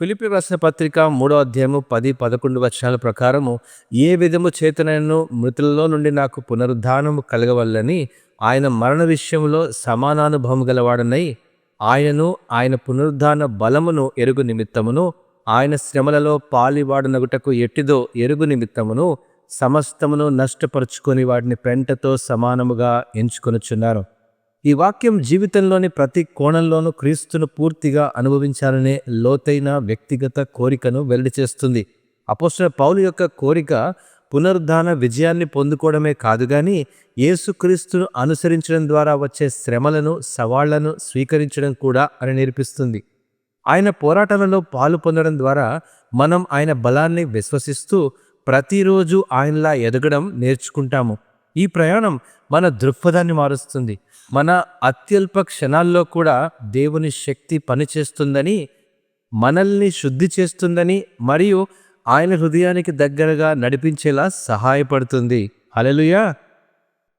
ఫిలిపి రాసిన పత్రిక మూడో అధ్యాయము పది పదకొండు వచనాల ప్రకారము ఏ విధము చేతనైన మృతులలో నుండి నాకు పునరుద్ధానము కలగవల్లని ఆయన మరణ విషయంలో సమానానుభవం గలవాడనై ఆయనను ఆయన పునరుద్ధాన బలమును ఎరుగు నిమిత్తమును ఆయన శ్రమలలో పాలివాడనగుటకు ఎట్టిదో ఎరుగు నిమిత్తమును సమస్తమును నష్టపరుచుకొని వాటిని పెంటతో సమానముగా ఎంచుకొనుచున్నారు. ఈ వాక్యం జీవితంలోని ప్రతి కోణంలోనూ క్రీస్తును పూర్తిగా అనుభవించాలనే లోతైన వ్యక్తిగత కోరికను వెల్లడి చేస్తుంది. అపోసిన పౌలు యొక్క కోరిక పునరుద్ధాన విజయాన్ని పొందుకోవడమే కాదు కానీ యేసుక్రీస్తును అనుసరించడం ద్వారా వచ్చే శ్రమలను సవాళ్ళను స్వీకరించడం కూడా అని నేర్పిస్తుంది. ఆయన పోరాటాలలో పాలు పొందడం ద్వారా మనం ఆయన బలాన్ని విశ్వసిస్తూ ప్రతిరోజు ఆయనలా ఎదగడం నేర్చుకుంటాము. ఈ ప్రయాణం మన దృక్పథాన్ని మారుస్తుంది. మన అత్యల్ప క్షణాల్లో కూడా దేవుని శక్తి పనిచేస్తుందని మనల్ని శుద్ధి చేస్తుందని మరియు ఆయన హృదయానికి దగ్గరగా నడిపించేలా సహాయపడుతుంది. హల్లెలూయా!